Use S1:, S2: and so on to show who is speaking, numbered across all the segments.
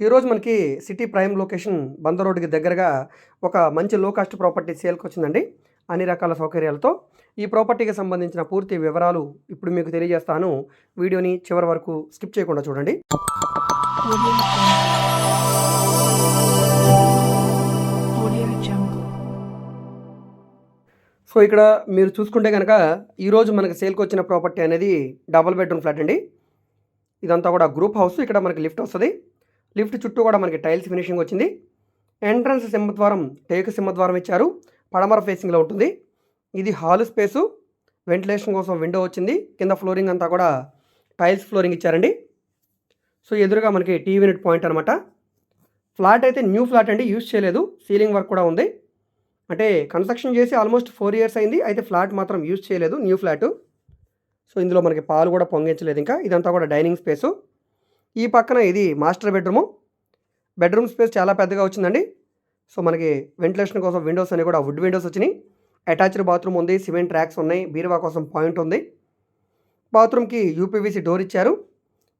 S1: ఈరోజు మనకి city prime location బంద రోడ్డుకి దగ్గరగా ఒక మంచి లో కాస్ట్ ప్రాపర్టీ సేల్కి వచ్చిందండి. అన్ని రకాల సౌకర్యాలతో ఈ ప్రాపర్టీకి సంబంధించిన పూర్తి వివరాలు ఇప్పుడు మీకు తెలియజేస్తాను. వీడియోని చివరి వరకు స్కిప్ చేయకుండా చూడండి. సో ఇక్కడ మీరు చూసుకుంటే కనుక ఈరోజు మనకి సేల్కి వచ్చిన ప్రాపర్టీ అనేది డబుల్ బెడ్రూమ్ ఫ్లాట్ అండి. ఇదంతా కూడా గ్రూప్ హౌస్ ఇక్కడ మనకి లిఫ్ట్ వస్తుంది. లిఫ్ట్ చుట్టూ కూడా మనకి టైల్స్ ఫినిషింగ్ వచ్చింది. ఎంట్రన్స్ సింహద్వారం టేకు సింహద్వారం ఇచ్చారు. పడమర ఫేసింగ్లో ఉంటుంది. ఇది హాల్ స్పేసు. వెంటిలేషన్ కోసం విండో వచ్చింది. కింద ఫ్లోరింగ్ అంతా కూడా టైల్స్ ఫ్లోరింగ్ ఇచ్చారండి. సో ఎదురుగా మనకి టీవీ యూనిట్ పాయింట్ అనమాట ఫ్లాట్ అయితే న్యూ ఫ్లాట్ అండి. యూజ్ చేయలేదు. సీలింగ్ వర్క్ కూడా ఉంది. అంటే కన్స్ట్రక్షన్ చేసి ఆల్మోస్ట్ ఫోర్ ఇయర్స్ అయింది. అయితే ఫ్లాట్ మాత్రం యూజ్ చేయలేదు. New flat. సో ఇందులో మనకి పాలు కూడా పొంగించలేదు ఇంకా. ఇదంతా కూడా డైనింగ్ స్పేసు. ఈ పక్కన ఇది మాస్టర్ బెడ్రూము. బెడ్రూమ్ స్పేస్ చాలా పెద్దగా వచ్చిందండి. సో మనకి వెంటిలేషన్ కోసం విండోస్ అన్ని కూడా వుడ్ విండోస్ వచ్చినాయి. అటాచ్డ్ బాత్రూమ్ ఉంది సిమెంట్ ట్రాక్స్ ఉన్నాయి బీరువా కోసం పాయింట్ ఉంది. బాత్రూమ్కి యూపీవీసీ డోర్ ఇచ్చారు.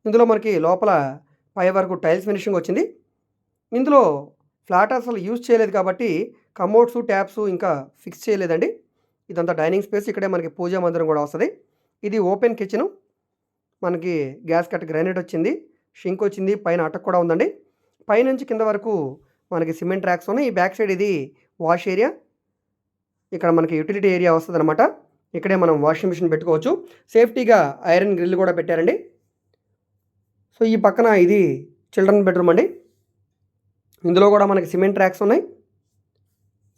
S1: ఇందులో మనకి లోపల పై వరకు టైల్స్ ఫినిషింగ్ వచ్చింది. ఇందులో ఫ్లాట్ అసలు యూజ్ చేయలేదు కాబట్టి కమోడ్స్ ట్యాప్స్ ఇంకా ఫిక్స్ చేయలేదండి. ఇదంతా డైనింగ్ స్పేస్ ఇక్కడే మనకి పూజా మందిరం కూడా వస్తుంది. ఇది ఓపెన్ కిచెను. మనకి గ్యాస్ కట్ గ్రానైట్ వచ్చింది. షింక్ వచ్చింది పైన అటక్ కూడా ఉందండి. పైనుంచి కింద వరకు మనకి సిమెంట్ ట్రాక్స్ ఉన్నాయి. ఈ బ్యాక్ సైడ్ ఇది వాష్ ఏరియా ఇక్కడ మనకి యూటిలిటీ ఏరియా వస్తుంది అనమాట ఇక్కడే మనం వాషింగ్ మిషన్ పెట్టుకోవచ్చు. సేఫ్టీగా ఐరన్ గ్రిల్ కూడా పెట్టారండి. సో ఈ పక్కన ఇది చిల్డ్రన్ బెడ్రూమ్ అండి. ఇందులో కూడా మనకి సిమెంట్ ట్రాక్స్ ఉన్నాయి.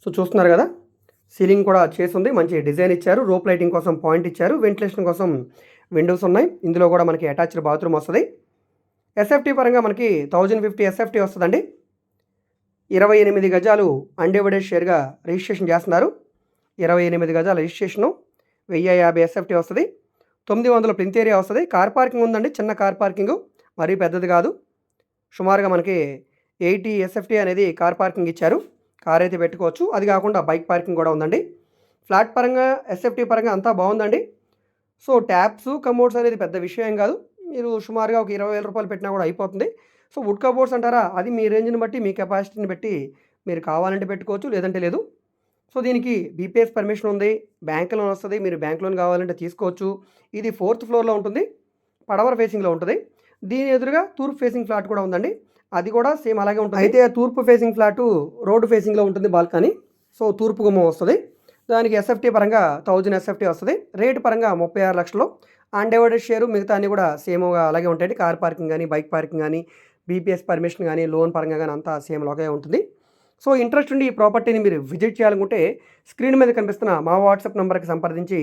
S1: సో చూస్తున్నారు కదా? సీలింగ్ కూడా చేసి ఉంది మంచి డిజైన్ ఇచ్చారు. రోప్ లైటింగ్ కోసం పాయింట్ ఇచ్చారు. వెంటిలేషన్ కోసం విండోస్ ఉన్నాయి. ఇందులో కూడా మనకి అటాచ్డ్ బాత్రూమ్ వస్తుంది. ఎస్ఎఫ్టీ పరంగా మనకి థౌజండ్ ఫిఫ్టీ ఎస్ఎఫ్టీ వస్తుందండి. ఇరవై ఎనిమిది గజాలు అన్డివైడెడ్ షేర్గా రిజిస్ట్రేషన్ చేస్తున్నారు. ఇరవై ఎనిమిది గజాల రిజిస్ట్రేషను వెయ్యి యాభై ఎస్ఎఫ్టీ వస్తుంది. తొమ్మిది వందల ప్రింత్ ఏరియా వస్తుంది. కార్ పార్కింగ్ ఉందండి. చిన్న కార్ పార్కింగ్ మరీ పెద్దది కాదు. సుమారుగా మనకి ఎయిటీ ఎస్ఎఫ్టీ అనేది కార్ పార్కింగ్ ఇచ్చారు. కార్ అయితే పెట్టుకోవచ్చు. అది కాకుండా బైక్ పార్కింగ్ కూడా ఉందండి. ఫ్లాట్ పరంగా ఎస్ఎఫ్టీ పరంగా అంతా బాగుందండి. సో ట్యాప్స్ కమోడ్స్ అనేది పెద్ద విషయం కాదు. మీరు సుమారుగా ఒక ఇరవై వేల రూపాయలు పెట్టినా కూడా అయిపోతుంది. సో వుడ్ కబోర్డ్స్ అంటారా? అది మీ రేంజ్ని బట్టి మీ కెపాసిటీని బట్టి మీరు కావాలంటే పెట్టుకోవచ్చు లేదంటే లేదు. సో దీనికి బీపీఎస్ పర్మిషన్ ఉంది బ్యాంక్ లోన్ వస్తుంది మీరు బ్యాంక్ లోన్ కావాలంటే తీసుకోవచ్చు. ఇది ఫోర్త్ ఫ్లోర్లో ఉంటుంది పడవర ఫేసింగ్లో ఉంటుంది. దీని ఎదురుగా తూర్పు ఫేసింగ్ ఫ్లాట్ కూడా ఉందండి. అది కూడా సేమ్ అలాగే ఉంటుంది. అయితే తూర్పు ఫేసింగ్ ఫ్లాట్ రోడ్డు ఫేసింగ్లో ఉంటుంది బాల్కనీ. సో తూర్పు గుమ్మం వస్తుంది. దానికి ఎస్ఎఫ్టీ పరంగా థౌజండ్ ఎస్ఎఫ్టీ వస్తుంది. రేట్ పరంగా ముప్పై ఆరు లక్షలు. అన్డివైడెడ్ షేరు మిగతా అన్ని కూడా సేమ్గా అలాగే ఉంటాయి కార్ పార్కింగ్ కానీ బైక్ పార్కింగ్ కానీ బీపీఎస్ పర్మిషన్ కానీ లోన్ పరంగా కానీ అంతా సేమ్ లాగే ఉంటుంది. సో ఇంట్రెస్ట్ ఉండి ఈ ప్రాపర్టీని మీరు విజిట్ చేయాలనుకుంటే స్క్రీన్ మీద కనిపిస్తున్న మా వాట్సాప్ నెంబర్కి సంప్రదించి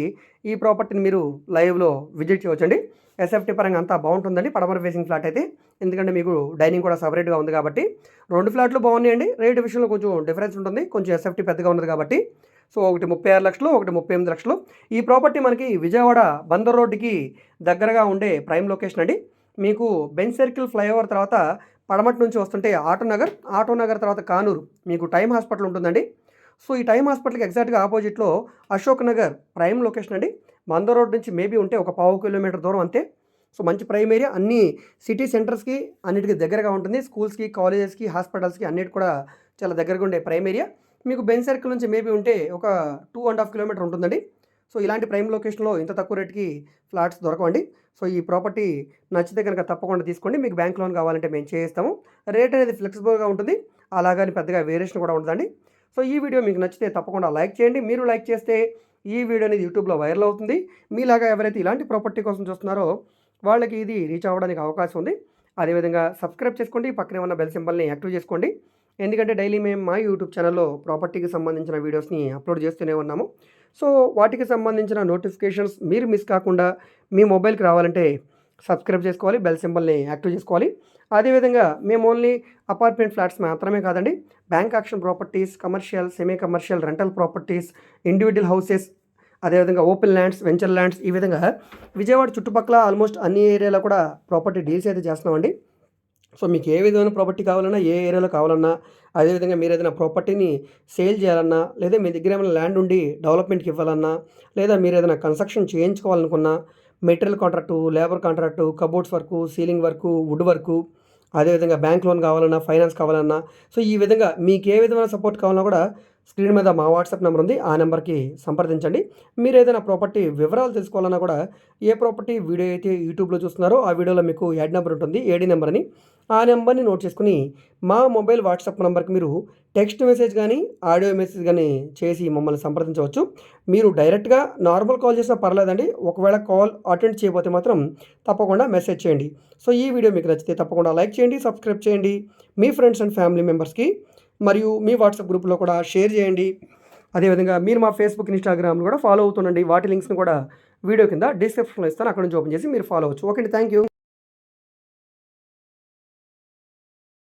S1: ఈ ప్రాపర్టీని మీరు లైవ్లో విజిట్ చేయవచ్చండి ఎస్ఎఫ్టీ పరంగా అంతా బాగుంటుందండి. పడమర ఫేసింగ్ ఫ్లాట్ అయితే. ఎందుకంటే మీకు డైనింగ్ కూడా సపరేట్గా ఉంది కాబట్టి రెండు ఫ్లాట్లు బాగున్నాయండి. రేట్ విషయంలో కొంచెం డిఫరెన్స్ ఉంటుంది. కొంచెం ఎస్ఎఫ్టీ పెద్దగా ఉన్నది కాబట్టి సో ఒకటి ముప్పై ఆరు లక్షలు ఒకటి ముప్పై ఎనిమిది లక్షలు. ఈ ప్రాపర్టీ మనకి విజయవాడ బందర్ రోడ్డుకి దగ్గరగా ఉండే ప్రైమ్ లొకేషన్ అండి. మీకు బెంచ్ సర్కిల్ ఫ్లైఓవర్ తర్వాత పడమటి నుంచి వస్తుంటే ఆటో నగర్ ఆటో నగర్ తర్వాత కానూరు. మీకు టైమ్ హాస్పిటల్ ఉంటుందండి. సో ఈ టైమ్ హాస్పిటల్కి ఎగ్జాక్ట్గా ఆపోజిట్లో అశోక్ నగర్ ప్రైమ్ లొకేషన్ అండి. బందర్ రోడ్ నుంచి మేబీ ఉంటే ఒక పావు కిలోమీటర్ దూరం అంతే. సో మంచి ప్రైమ్ ఏరియా అన్ని సిటీ సెంటర్స్కి అన్నిటికీ దగ్గరగా ఉంటుంది. స్కూల్స్కి కాలేజెస్కి హాస్పిటల్స్కి అన్నిటి కూడా చాలా దగ్గరగా ఉండే ప్రైమ్ ఏరియా. మీకు బెన్ సర్కిల్ నుంచి మేబీ ఉంటే ఒక టూ అండ్ హాఫ్ కిలోమీటర్ ఉంటుందండి. సో ఇలాంటి ప్రైమ్ లొకేషన్లో ఇంత తక్కువ రేట్కి ఫ్లాట్స్ దొరకవండి. సో ఈ ప్రాపర్టీ నచ్చితే కనుక తప్పకుండా తీసుకోండి. మీకు బ్యాంక్ లోన్ కావాలంటే మేము చేయిస్తాము. రేట్ అనేది ఫ్లెక్సిబుల్గా ఉంటుంది. అలాగని పెద్దగా వేరియేషన్ కూడా ఉంటుందండి సో ఈ వీడియో మీకు నచ్చితే తప్పకుండా లైక్ చేయండి. మీరు లైక్ చేస్తే ఈ వీడియో అనేది యూట్యూబ్లో వైరల్ అవుతుంది. మీలాగా ఎవరైతే ఇలాంటి ప్రాపర్టీ కోసం చూస్తున్నారో వాళ్ళకి ఇది రీచ్ అవ్వడానికి అవకాశం ఉంది. అదేవిధంగా సబ్స్క్రైబ్ చేసుకోండి. పక్కనే ఉన్న బెల్ సింబల్ని యాక్టివ్ చేసుకోండి. ఎందుకంటే డైలీ మేము మా యూట్యూబ్ ఛానల్లో ప్రాపర్టీకి సంబంధించిన వీడియోస్ని అప్లోడ్ చేస్తూనే ఉన్నాము. సో వాటికి సంబంధించిన నోటిఫికేషన్స్ మీరు మిస్ కాకుండా మీ మొబైల్కి రావాలంటే సబ్స్క్రైబ్ చేసుకోవాలి బెల్ సింబల్ని యాక్టివ్ చేసుకోవాలి. అదేవిధంగా మేము ఓన్లీ అపార్ట్మెంట్ ఫ్లాట్స్ మాత్రమే కాదండి bank auction properties commercial semi commercial rental properties individual houses అదేవిధంగా ఓపెన్ ల్యాండ్స్ వెంచర్ ల్యాండ్స్ ఈ విధంగా విజయవాడ చుట్టుపక్కల ఆల్మోస్ట్ అన్ని ఏరియాలో కూడా ప్రాపర్టీ డీల్స్ అయితే చేస్తున్నామండి. సో మీకు ఏ విధమైన ప్రాపర్టీ కావాలన్నా ఏ ఏరియాలో కావాలన్నా అదేవిధంగా మీరు ఏదైనా ప్రాపర్టీని సేల్ చేయాలన్నా లేదా మీ దగ్గర ఏమైనా ల్యాండ్ ఉండి డెవలప్మెంట్కి ఇవ్వాలన్నా లేదా మీరు ఏదైనా construction చేయించుకోవాలనుకున్నా material contract labour contract cupboards work ceiling work wood work అదేవిధంగా బ్యాంక్ లోన్ కావాలన్నా ఫైనాన్స్ కావాలన్నా సో ఈ విధంగా మీకు ఏ విధమైన సపోర్ట్ కావాలన్నా కూడా స్క్రీన్ మీద మా వాట్సాప్ నెంబర్ ఉంది. ఆ నెంబర్కి సంప్రదించండి. మీరు ఏదైనా ప్రాపర్టీ వివరాలు తెలుసుకోవాలన్నా కూడా ఏ ప్రాపర్టీ వీడియో అయితే యూట్యూబ్లో చూస్తున్నారో ఆ వీడియోలో మీకు యాడ్ నెంబర్ ఉంటుంది. ఏడి నెంబర్ అని ఆ నెంబర్ని నోట్ చేసుకుని మా మొబైల్ వాట్సాప్ నెంబర్కి మీరు టెక్స్ట్ మెసేజ్ కానీ ఆడియో మెసేజ్ కానీ చేసి మమ్మల్ని సంప్రదించవచ్చు. మీరు డైరెక్ట్గా నార్మల్ కాల్ చేసినా పర్లేదండి. ఒకవేళ కాల్ అటెండ్ చేయకపోతే మాత్రం తప్పకుండా మెసేజ్ చేయండి. సో ఈ వీడియో మీకు నచ్చితే తప్పకుండా లైక్ చేయండి సబ్స్క్రైబ్ చేయండి. మీ ఫ్రెండ్స్ అండ్ ఫ్యామిలీ మెంబర్స్కి మరియు మీ వాట్సాప్ గ్రూప్లో కూడా షేర్ చేయండి. అదేవిధంగా మీరు మా ఫేస్బుక్ ఇన్స్టాగ్రామ్లో కూడా ఫాలో అవుతుండండి. వాటి లింక్స్ని కూడా వీడియో కింద డిస్క్రిప్షన్లో ఇస్తాను. అక్కడ నుంచి ఓపెన్ చేసి మీరు ఫాలో అవచ్చు. ఓకే అండి. Thank you